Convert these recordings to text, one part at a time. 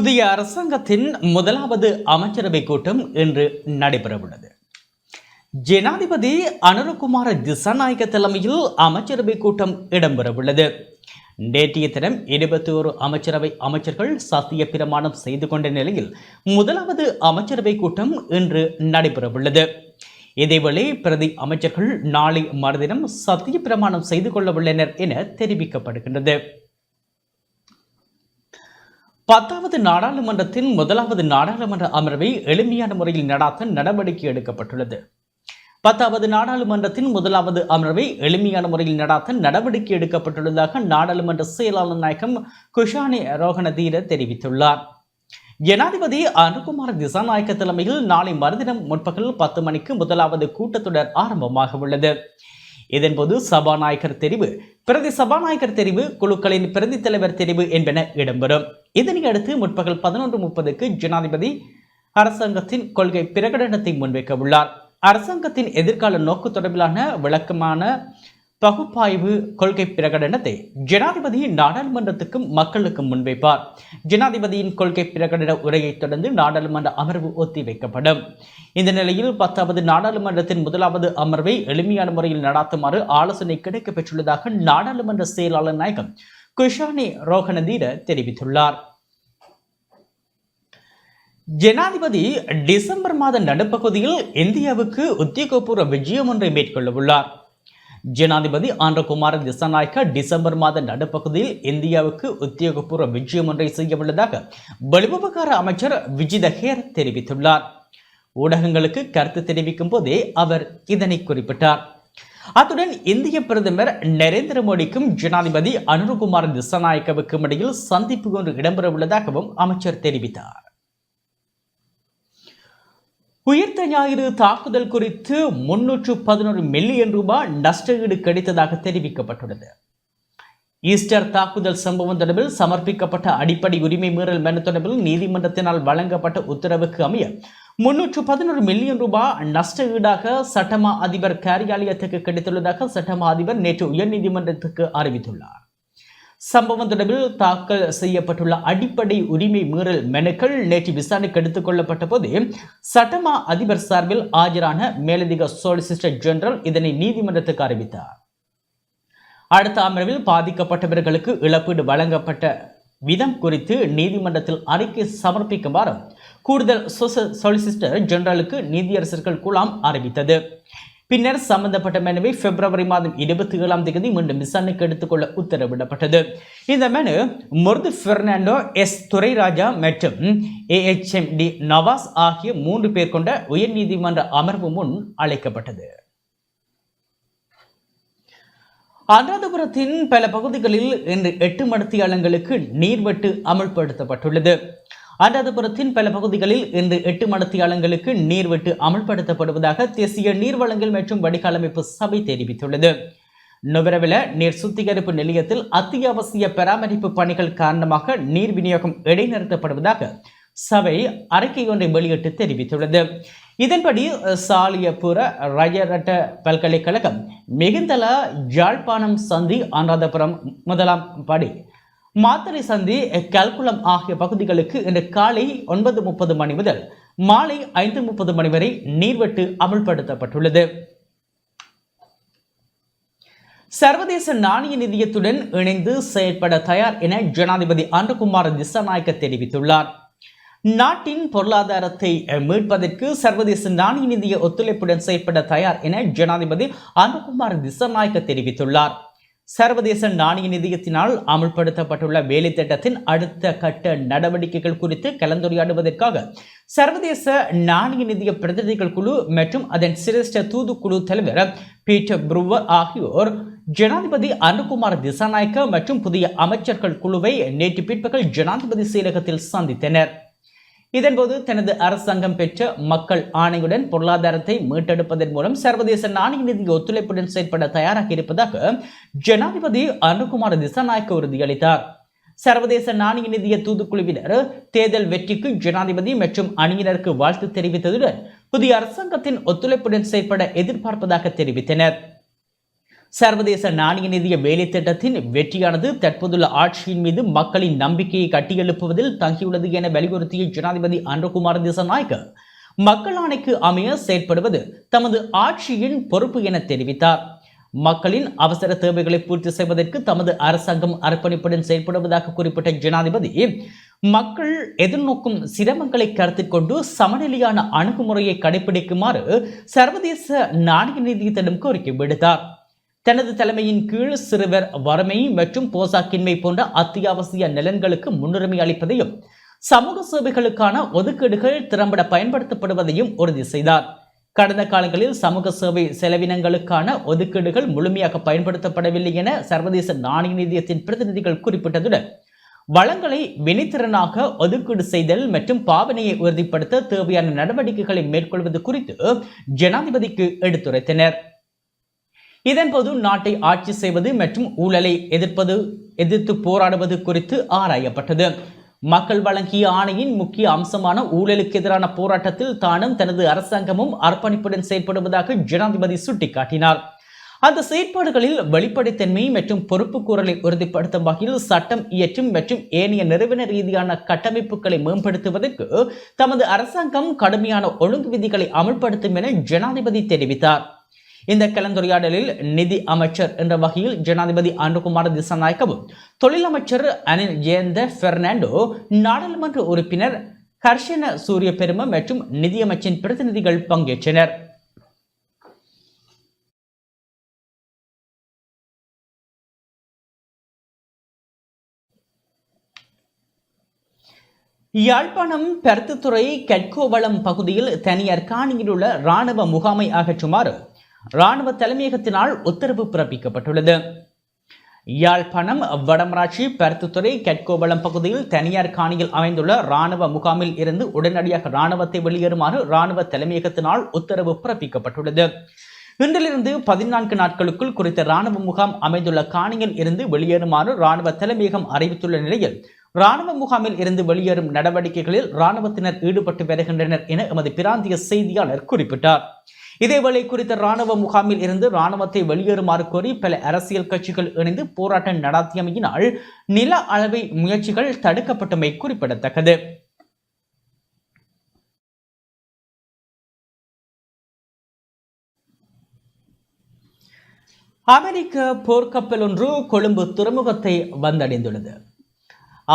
புதிய அரசாங்கத்தின் முதலாவது அமைச்சரவை கூட்டம் இன்று நடைபெறவுள்ளது. ஜனாதிபதி அனுரகுமார திசாநாயக்க தலைமையில் அமைச்சரவை கூட்டம் இடம்பெறவுள்ளது. நேற்றைய தினம் இருபத்தி ஒரு அமைச்சரவை அமைச்சர்கள் சத்திய பிரமாணம் செய்து கொண்ட நிலையில் முதலாவது அமைச்சரவை கூட்டம் இன்று நடைபெறவுள்ளது. இதேவேளை பிரதி அமைச்சர்கள் நாளை மறுதினம் சத்திய பிரமாணம் செய்து கொள்ளவுள்ளனர் என தெரிவிக்கப்படுகின்றது. பத்தாவது நாடாளுமன்றத்தின் முதலாவது நாடாளுமன்ற அமர்வை எளிமையான முறையில் நடாத்த நடவடிக்கை எடுக்கப்பட்டுள்ளது. பத்தாவது நாடாளுமன்றத்தின் முதலாவது அமர்வை எளிமையான முறையில் நடாத்த நடவடிக்கை எடுக்கப்பட்டுள்ளதாக நாடாளுமன்ற செயலாளர் நாயகம் குஷானி ரோகணதீர தெரிவித்துள்ளார். ஜனாதிபதி அனுகுமார் திசாநாயக்க தலைமையில் நாளை மறுதினம் முற்பகல் பத்து மணிக்கு முதலாவது கூட்டத்தொடர் ஆரம்பமாக உள்ளது. இதன்போது சபாநாயகர் தெரிவு பிரதி சபாநாயகர் தெரிவு குழுக்களின் பிரதி தலைவர் தெரிவு என்பன இடம்பெறும். இதனை அடுத்து முற்பகல் பதினொன்று முப்பதுக்கு ஜனாதிபதி அரசாங்கத்தின் கொள்கை பிரகடனத்தை முன்வைக்க உள்ளார். அரசாங்கத்தின் எதிர்கால நோக்கு தொடர்பிலான விளக்கமான பகுப்பாய்வு கொள்கை பிரகடனத்தை ஜனாதிபதி நாடாளுமன்றத்துக்கும் மக்களுக்கும் முன்வைப்பார். ஜனாதிபதியின் கொள்கை பிரகடன உரையைத் தொடர்ந்து நாடாளுமன்ற அமர்வு ஒத்திவைக்கப்படும். இந்த நிலையில் பத்தாவது நாடாளுமன்றத்தின் முதலாவது அமர்வை எளிமையான முறையில் நடாத்துமாறு ஆலோசனை கிடைக்கப்பெற்றுள்ளதாக நாடாளுமன்ற செயலாளர் நாயகம் குஷானி ரோகனதீர தெரிவித்துள்ளார். ஜனாதிபதி டிசம்பர் மாத நடுப்பகுதியில் இந்தியாவுக்கு உத்தியோகபூர்வ விஜயம் ஒன்றை மேற்கொள்ள உள்ளார். ஜனாதிபதி ஆந்திரகுமார திசநாயக்க டிசம்பர் மாத நடுப்பகுதியில் இந்தியாவுக்கு உத்தியோகபூர்வ விஜயம் ஒன்றை செய்ய உள்ளதாக வெளிவிவகார அமைச்சர் விஜித ஹேர் தெரிவித்துள்ளார். ஊடகங்களுக்கு கருத்து தெரிவிக்கும் போதே அவர் இதனை குறிப்பிட்டார். அத்துடன் இந்திய பிரதமர் நரேந்திர மோடிக்கும் ஜனாதிபதி அனுருகுமார் திசாநாயக்கவுக்கும் இடையில் சந்திப்பு ஒன்று இடம்பெற உள்ளதாகவும் அமைச்சர் தெரிவித்தார். உயிர்த்த ஞாயிறு தாக்குதல் குறித்து முன்னூற்று பதினொரு மில்லியன் ரூபாய் நஷ்டஈடு கிடைத்ததாக தெரிவிக்கப்பட்டுள்ளது. ஈஸ்டர் தாக்குதல் சம்பவம் தொடர்பில் சமர்ப்பிக்கப்பட்ட அடிப்படை உரிமை மீறல் மனு தொடர்பில் நீதிமன்றத்தினால் வழங்கப்பட்ட உத்தரவுக்கு அமைய முன்னூற்று பதினொரு மில்லியன் ரூபாய் நஷ்ட ஈடாக சட்டமா அதிபர் காரியாலயத்துக்கு கிடைத்துள்ளதாக சட்டமா அதிபர் நேற்று உயர்நீதிமன்றத்துக்கு அறிவித்துள்ளார். சம்பவம் தொடர்பில் தாக்கல் செய்யப்பட்டுள்ள அடிப்படை உரிமை மீறல் மெனுக்கள் நேற்று விசாரணைக்கு எடுத்துக் கொள்ளப்பட்ட போது சட்டமா அதிபர் சார்பில் ஆஜரான மேலதிக சொலிசிஸ்டர் ஜெனரல் இதனை நீதிமன்றத்துக்கு அறிவித்தார். அடுத்த அமர்வில் பாதிக்கப்பட்டவர்களுக்கு இழப்பீடு வழங்கப்பட்ட விதம் குறித்து நீதிமன்றத்தில் அறிக்கை சமர்ப்பிக்குமாறு கூடுதல் சொலிசிஸ்டர் ஜெனரலுக்கு நீதியரசர்கள் குழாம் அறிவித்தது. பின்னர் சம்பந்தப்பட்ட மனுவை பிப்ரவரி மாதம் இருபத்தி ஏழாம் தேதி மீண்டும் விசாரணைக்கு எடுத்துக்கொள்ள உத்தரவிடப்பட்டது. இந்த மனு முர்து பெர்னாண்டோ எஸ் துரைராஜா மற்றும் ஏஎச்எம் டி நவாஸ் ஆகிய மூன்று பேர் கொண்ட உயர்நீதிமன்ற அமர்வு முன் அழைக்கப்பட்டது. அனுராதபுரத்தின் பல பகுதிகளில் இன்று எட்டு மடத்தியாளங்களுக்கு நீர்வெட்டு அமல்படுத்தப்பட்டுள்ளது. அனுராதபுரத்தின் பல பகுதிகளில் இன்று எட்டு மடத்தியாளங்களுக்கு நீர்வெட்டு அமல்படுத்தப்படுவதாக தேசிய நீர்வளங்கள் மற்றும் வடிகாலமைப்பு சபை தெரிவித்துள்ளது. நுவரவில நீர் சுத்திகரிப்பு நிலையத்தில் அத்தியாவசிய பராமரிப்பு பணிகள் காரணமாக நீர் விநியோகம் இடைநிறுத்தப்படுவதாக சபை அறிக்கை ஒன்றை வெளியிட்டு தெரிவித்துள்ளது. இதன்படி சாலியபுர ரயரட்ட பல்கலைக்கழகம் மிகுந்தல யாழ்ப்பாணம் சந்தி அனுராதபுரம் முதலாம் படி மாத்தறை சந்தி கல்குளம் ஆகிய பகுதிகளுக்கு இன்று காலை ஒன்பது முப்பது மணி முதல் மாலை ஐந்து முப்பது மணி வரை நீர்வெட்டு அமல்படுத்தப்பட்டுள்ளது. சர்வதேச நாணய நிதியத்துடன் இணைந்து செயற்பட தயார் என ஜனாதிபதி அன்புகுமார் திசாநாயக்க தெரிவித்துள்ளார். நாட்டின் பொருளாதாரத்தை மீட்பதற்கு சர்வதேச நாணய நிதிய ஒத்துழைப்புடன் செயற்பட தயார் என ஜனாதிபதி அன்புகுமார் திசாநாயக்க தெரிவித்துள்ளார். சர்வதேச நாணய நிதியத்தினால் அமுல்படுத்தப்பட்டுள்ள வேலை திட்டத்தின் அடுத்த கட்ட நடவடிக்கைகள் குறித்து கலந்துரையாடுவதற்காக சர்வதேச நாணய நிதிய பிரதிநிதிகள் குழு மற்றும் அதன் சிரேஷ்ட தூதுக்குழு தலைவர் பீட்டர் புருவர் ஆகியோர் ஜனாதிபதி அனுகுமார் திசாநாயக்க மற்றும் புதிய அமைச்சர்கள் குழுவை நேற்று பிற்பகல் ஜனாதிபதி செயலகத்தில் சந்தித்தனர். இதன்போது தனது அரசாங்கம் பெற்ற மக்கள் ஆணையுடன் பொருளாதாரத்தை மீட்டெடுப்பதன் மூலம் சர்வதேச நாணய நிதி ஒத்துழைப்புடன் செயற்பட தயாராக இருப்பதாக ஜனாதிபதி அனுகுமார் திசாநாயக்க உறுதியளித்தார். சர்வதேச நாணய நிதிய தூதுக்குழுவினர் தேர்தல் வெற்றிக்கு ஜனாதிபதி மற்றும் அணியினருக்கு வாழ்த்து தெரிவித்ததுடன் புதிய அரசாங்கத்தின் ஒத்துழைப்புடன் செயற்பட எதிர்பார்ப்பதாக தெரிவித்தனர். சர்வதேச நாணய நிதிய வேலை திட்டத்தின் வெற்றியானது தற்போதுள்ள ஆட்சியின் மீது மக்களின் நம்பிக்கையை கட்டியெழுப்புவதில் தங்கியுள்ளது என வலியுறுத்திய ஜனாதிபதி அன்றகுமார் திசநாயக்க மக்கள் ஆணைக்கு அமைய செயற்படுவது தமது ஆட்சியின் பொறுப்பு என தெரிவித்தார். மக்களின் அவசர தேவைகளை பூர்த்தி செய்வதற்கு தமது அரசாங்கம் அர்ப்பணிப்புடன் செயல்படுவதாக குறிப்பிட்ட ஜனாதிபதி மக்கள் எதிர்நோக்கும் சிரமங்களை கருத்தில் கொண்டு சமநிலையான அணுகுமுறையை கடைபிடிக்குமாறு சர்வதேச நாணய நிதியத்திடம் கோரிக்கை விடுத்தார். தனது தலைமையின் கீழ் சிறுவர் வறுமை மற்றும் போசாக்கின்மை போன்ற அத்தியாவசிய நலன்களுக்கு முன்னுரிமை அளிப்பதையும் சமூக சேவைகளுக்கான ஒதுக்கீடுகள் திறம்பட பயன்படுத்தப்படுவதையும் உறுதி செய்தார். கடந்த காலங்களில் சமூக சேவை செலவினங்களுக்கான ஒதுக்கீடுகள் முழுமையாக பயன்படுத்தப்படவில்லை என சர்வதேச நாணய நிதியத்தின் பிரதிநிதிகள் குறிப்பிட்டதுடன் வளங்களை வினைத்திறனாக ஒதுக்கீடு செய்தல் மற்றும் பாவனையை உறுதிப்படுத்த தேவையான நடவடிக்கைகளை மேற்கொள்வது குறித்து ஜனாதிபதிக்கு எடுத்துரைத்தனர். இதன்போது நாட்டை ஆட்சி செய்வது மற்றும் ஊழலை எதிர்ப்பது எதிர்த்து போராடுவது குறித்து ஆராயப்பட்டது. மக்கள் வழங்கிய ஆணையின் முக்கிய அம்சமான ஊழலுக்கு எதிரான போராட்டத்தில் தானும் தனது அரசாங்கமும் அர்ப்பணிப்புடன் செயல்படுவதாக ஜனாதிபதி சுட்டிக்காட்டினார். அந்த செயற்பாடுகளில் வெளிப்படைத்தன்மை மற்றும் பொறுப்புக்கூறலை உறுதிப்படுத்தும் வகையில் சட்டம் இயற்றும் மற்றும் ஏனைய நிறுவன ரீதியான கட்டமைப்புகளை மேம்படுத்துவதற்கு தமது அரசாங்கம் கடுமையான ஒழுங்கு விதிகளை அமல்படுத்தும் என ஜனாதிபதி தெரிவித்தார். இந்த கலந்துரையாடலில் நிதி அமைச்சர் என்ற வகையில் ஜனாதிபதி அனுகுமார் திசாநாயக்கவும் தொழில் அமைச்சர் அனில் ஜெயந்த பெர்னாண்டோ நாடாளுமன்ற உறுப்பினர் ஹர்ஷன சூரிய பெரும மற்றும் நிதியமைச்சின் பிரதிநிதிகள் பங்கேற்றனர். யாழ்ப்பாணம் பருத்துத்துறை கட்கோவளம் பகுதியில் தனியார் காணியில் உள்ள இராணுவ முகாமை அகற்றுமாறு இராணுவ தலைமையகத்தினால் உத்தரவு பிறப்பிக்கப்பட்டுள்ளது. யாழ்ப்பாணம் வடமராட்சி பருத்துத்துறை கெட்கோவளம் பகுதியில் தனியார் காணியில் அமைந்துள்ள இராணுவ முகாமில் இருந்து உடனடியாக இராணுவத்தை வெளியேறுமாறு இராணுவ தலைமையகத்தினால் உத்தரவு பிறப்பிக்கப்பட்டுள்ளது. இன்றிலிருந்து பதினான்கு நாட்களுக்குள் குறித்த இராணுவ முகாம் அமைந்துள்ள காணியில் இருந்து வெளியேறுமாறு இராணுவ தலைமையகம் அறிவித்துள்ள நிலையில் இராணுவ முகாமில் இருந்து வெளியேறும் நடவடிக்கைகளில் இராணுவத்தினர் ஈடுபட்டு வருகின்றனர் என எமது பிராந்திய செய்தியாளர் குறிப்பிட்டார். இதேவேளை குறித்த ராணுவ முகாமில் இருந்து ராணுவத்தை வெளியேறுமாறு கோரி பல அரசியல் கட்சிகள் இணைந்து போராட்டம் நடாத்தியமையினால் நில அளவை முயற்சிகள் தடுக்கப்பட்டமை குறிப்பிடத்தக்கது. அமெரிக்க போர்க்கப்பல் ஒன்று கொழும்பு துறைமுகத்தை வந்தடைந்துள்ளது.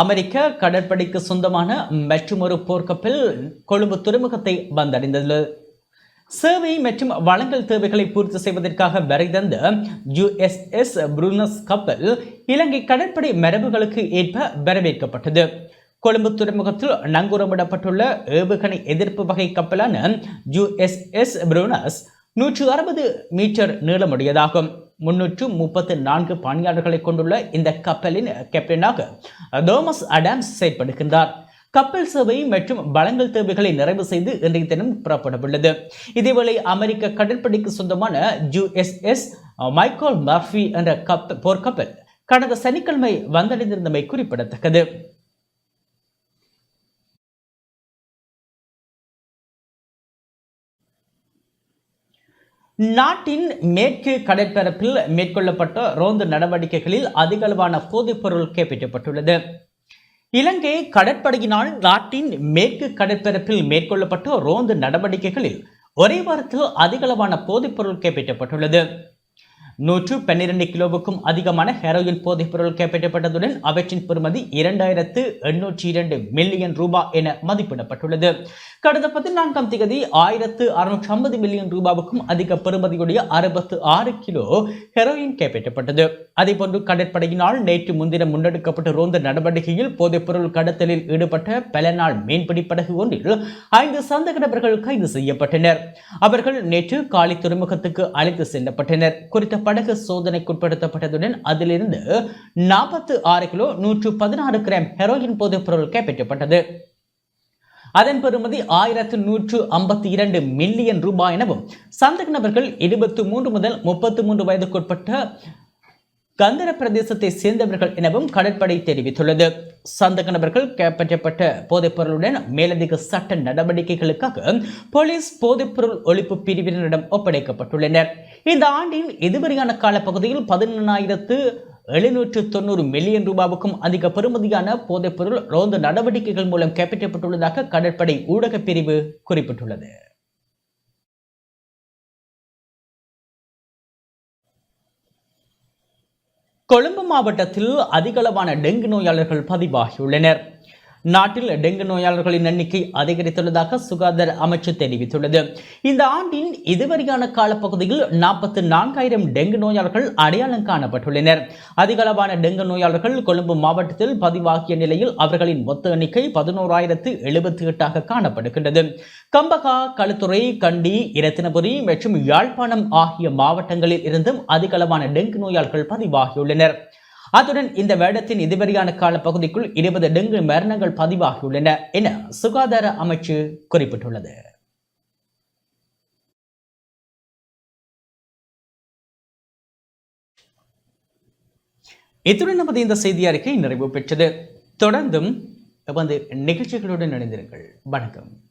அமெரிக்க கடற்படைக்கு சொந்தமான மற்றொரு போர்க்கப்பல் கொழும்பு துறைமுகத்தை வந்தடைந்துள்ளது. சேவை மற்றும் வழங்கல் தேவைகளை பூர்த்தி செய்வதற்காக வரை தந்த யுஎஸ்எஸ் புருனஸ் கப்பல் இலங்கை கடற்படை மரபுகளுக்கு ஏற்ப வரவேற்கப்பட்டது. கொழும்பு துறைமுகத்தில் நங்கூரமிடப்பட்டுள்ள ஏவுகணை எதிர்ப்பு வகை கப்பலான யுஎஸ்எஸ் புருனஸ் நூற்று அறுபது மீட்டர் நீளமுடையதாகும். முன்னூற்று முப்பத்து நான்கு பணியாளர்களை கொண்டுள்ள இந்த கப்பலின் கேப்டனாக தோமஸ் அடாம்ஸ் செயற்படுகின்றார். கப்பல் சேவை மற்றும் வளங்கள் தேவைகளை நிறைவு செய்து இன்றைய தினம் புறப்படவுள்ளது. இதேவேளை அமெரிக்க கடற்படைக்கு சொந்தமான யுஎஸ்எஸ் மைக்கோல் மர்ஃபி என்ற கப்ப போர்க்கப்பல் கடந்த சனிக்கிழமை வந்தடைந்திருந்தமை குறிப்பிடத்தக்கது. நாட்டின் மேற்கு கடற்பரப்பில் மேற்கொள்ளப்பட்ட ரோந்து நடவடிக்கைகளில் அதிகளவான போதைப்பொருள் கைப்பற்றப்பட்டுள்ளது இலங்கை கடற்படையினால் நாட்டின் மேற்கு கடற்பரப்பில் மேற்கொள்ளப்பட்ட ரோந்து நடவடிக்கைகளில் ஒரே வாரத்தில் அதிகளவான போதைப்பொருள் கைப்பற்றப்பட்டுள்ளது நூற்று பன்னிரண்டு கிலோவுக்கும் அதிகமான ஹெரோயின் போதைப் பொருள் கைப்பற்றப்பட்டதுடன் அவற்றின் பெறுமதி இரண்டாயிரத்து எண்ணூற்றி இரண்டு மில்லியன் ரூபாய் என மதிப்பிடப்பட்டுள்ளது. கடந்த பதினான்காம் தேதி ஆயிரத்து அறுநூற்றி ஐம்பது மில்லியன் ரூபாவுக்கும் அதிக பெறுமதியுடைய அறுபத்து ஆறு கிலோ ஹெரோயின் கைப்பற்றப்பட்டது. அதேபோன்று கடற்படையினால் நேற்று முன்தினம் முன்னெடுக்கப்பட்ட ரோந்த நடவடிக்கையில் போதைப் பொருள் கடத்தலில் ஈடுபட்ட பல நாள் மீன்பிடி படகு ஒன்றில் ஐந்து சந்தக நபர்கள் கைது செய்யப்பட்டனர். அவர்கள் நேற்று காலி துறைமுகத்துக்கு அழைத்து செல்லப்பட்டனர். குறித்த படகு சோதனைக்குட்படுத்தப்பட்டதுடன் அதிலிருந்து நாற்பத்து ஆறு கிலோ நூற்று பதினாறு கிராம் ஹெரோயின் போதைப் பொருள் கைப்பற்றப்பட்டது. அதன் பெறுமதி ஆயிரத்து நூற்று ஐம்பத்தி இரண்டு மில்லியன் ரூபாய் எனவும் சந்தக நபர்கள் இருபத்தி மூன்று முதல் முப்பத்தி மூன்று வயதுக்குட்பட்ட கந்தர பிரதேசத்தை சேர்ந்தவர்கள் எனவும் கடற்படை தெரிவித்துள்ளது. சந்தக நபர்கள் கைப்பற்றப்பட்ட போதைப்பொருளுடன் மேலதிக சட்ட நடவடிக்கைகளுக்காக போலீஸ் போதைப்பொருள் ஒழிப்பு பிரிவினரிடம் ஒப்படைக்கப்பட்டுள்ளனர். இந்த ஆண்டின் இதுவரையான காலப்பகுதியில் பதினெண்ணாயிரத்து எழுநூற்று தொண்ணூறு மில்லியன் ரூபாவுக்கும் அதிக பெறுமதியான போதைப்பொருள் ரோந்து நடவடிக்கைகள் மூலம் கைப்பற்றப்பட்டுள்ளதாக கடற்படை ஊடகப் பிரிவு குறிப்பிட்டுள்ளது. கொழும்பு மாவட்டத்தில் அதிகளவான டெங்கு நோயாளர்கள் பதிவாகியுள்ளனர். நாட்டில் டெங்கு நோயாளர்களின் எண்ணிக்கை அதிகரித்துள்ளதாக சுகாதார அமைச்சு தெரிவித்துள்ளது. இந்த ஆண்டின் இதுவரையான காலப்பகுதியில் நாற்பத்தி நான்காயிரம் டெங்கு நோயாளர்கள் அடையாளம் காணப்பட்டுள்ளனர். அதிகளவான டெங்கு நோயாளர்கள் கொழும்பு மாவட்டத்தில் பதிவாகிய நிலையில் அவர்களின் மொத்த எண்ணிக்கை பதினோராயிரத்து எழுபத்தி எட்டாக காணப்படுகின்றது. கம்பகா களுத்துறை கண்டி இரத்தினபுரி மற்றும் யாழ்ப்பாணம் ஆகிய மாவட்டங்களில் இருந்தும் அதிகளவான டெங்கு நோயாளர்கள் பதிவாகியுள்ளனர். அத்துடன் இந்த வருடத்தின் இதுவரையான கால பகுதிக்குள் இருபது டெங்கு மரணங்கள் பதிவாகியுள்ளன என சுகாதார அமைச்சு குறிப்பிட்டுள்ளது. இத்துடன் நமது இந்த செய்தி அறிக்கை நிறைவு பெற்றது. தொடர்ந்தும் வந்து நிகழ்ச்சிகளுடன் இணைந்திருங்கள். வணக்கம்.